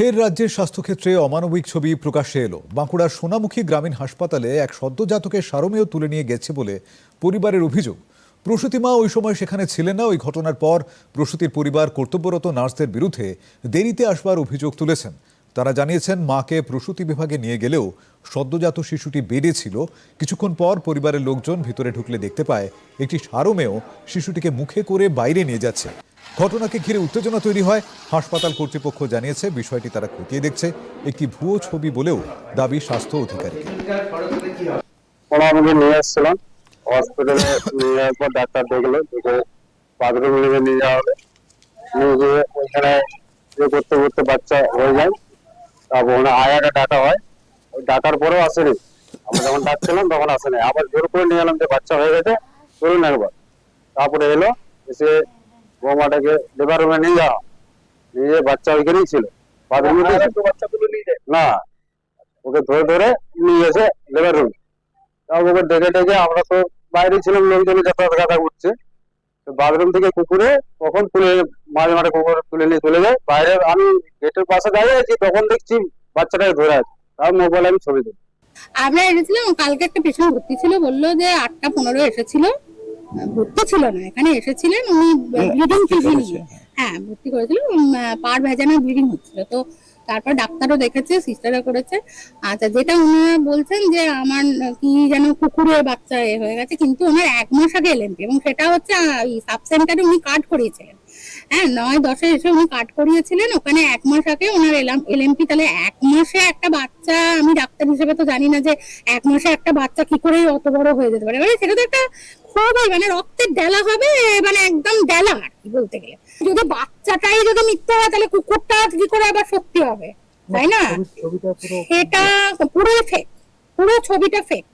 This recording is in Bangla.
ফের রাজ্যের স্বাস্থ্যক্ষেত্রে অমানবিক ছবি প্রকাশ্যে এলো। বাঁকুড়ার সোনামুখী গ্রামীণ হাসপাতালে এক সদ্যজাতকের সারমেয় তুলে নিয়ে গেছে বলে পরিবারের অভিযোগ। প্রসূতিমা ওই সময় সেখানে ছিলেন না। ওই ঘটনার পর প্রসূতির পরিবার কর্তব্যরত নার্সদের বিরুদ্ধে দেরিতে আসবার অভিযোগ তুলেছেন। তারা জানিয়েছেন, মাকে প্রসূতি বিভাগে নিয়ে গেলেও সদ্যজাত শিশুটি বেডে ছিল। কিছুক্ষণ পর পরিবারের লোকজন ভিতরে ঢুকলে দেখতে পায়, একটি সারমেয় শিশুটিকে মুখে করে বাইরে নিয়ে যাচ্ছে। ঘটনাকে ঘিরে উত্তেজনা তৈরি হয়। হাসপাতাল কর্তৃপক্ষ জানিয়েছে, বিষয়টি তারা খতিয়ে দেখছে। একটি ভুয়ো ছবি বলেও দাবি স্বাস্থ্য অধিকারী আমাকে নিয়ে হসপিটালে নিয়ে যাওয়ার পর ডাক্তার নিয়ে যাওয়া হলো নিয়ে ইয়ে করতে করতে বাচ্চা তারপর আয়াটা ডাটা হয়। ওই ডাটার পরেও আসেনি। আমরা যখন ডাকছিলাম, তখন আসেনি। আবার করে নিয়ে এলাম যে বাচ্চা হয়ে গেছে একবার। তারপরে এলো, এসে বৌমাটাকে লেবার রুমে নিয়ে যাওয়া নিয়ে বাচ্চা ওইখানেই ছিল। বাথরুমে বাচ্চাগুলো নিয়ে যায়? না। ওকে ধরে ধরে নিয়ে গেছে লেবার রুম। ওকে ডেকে ডেকে আমরা তো বাইরে ছিলাম লোকজনে যাতায়াত গাদা করছে। তো বাথরুম থেকে কুকুরে তখন তুলে মাঝে মাঠে কুকুর তুলে নিয়ে চলে যায়। বাইরে আমি গেটের পাশে দাঁড়িয়ে আছি তখন দেখছি বাচ্চাটাকে ধরে আছে। তার মোবাইল আমি ছবি তুলি। আমরা এসেছিলাম কালকে একটা পেশেন্ট ভর্তি ছিল বলল যে আটটা পনেরো এসেছিল। ভর্তি ছিল না এখানে এসেছিলেন উনি ব্লিডিং টিভি নিয়ে হ্যাঁ। ভর্তি করেছিল পার ভেজানো ব্লিডিং হচ্ছিল। তো তারপর ডাক্তারও দেখেছে সিস্টারও করেছে। আচ্ছা যেটা উনারা বলছেন যে আমার কি যেন কুকুরের বাচ্চা এ হয়ে গেছে কিন্তু ওনার এক মাস আগে এলএমপি এবং সেটা হচ্ছে সাব সেন্টারে উনি কার্ড করিয়েছিলেন। হ্যাঁ নয় দশে এসে উনি কাট করিয়েছিলেন ওখানে এক মাস আগে ওনার এলাম এলএমপি তাহলে এক মাসে একটা বাচ্চা আমি ডাক্তার হিসেবে তো জানি না যে এক মাসে একটা বাচ্চা কি করে অত বড় হয়ে যেতে পারে। মানে সেটা তো একটা খুবই মানে রক্তের ডেলা হবে মানে একদম ডেলা আর কি বলতে গেলে। যদি বাচ্চাটাই যদি মিথ্যে হয় তাহলে কুকুরটা কি করে আবার সত্যি হবে? তাই না? সেটা এটা পুরো ফেক পুরো ছবিটা ফেক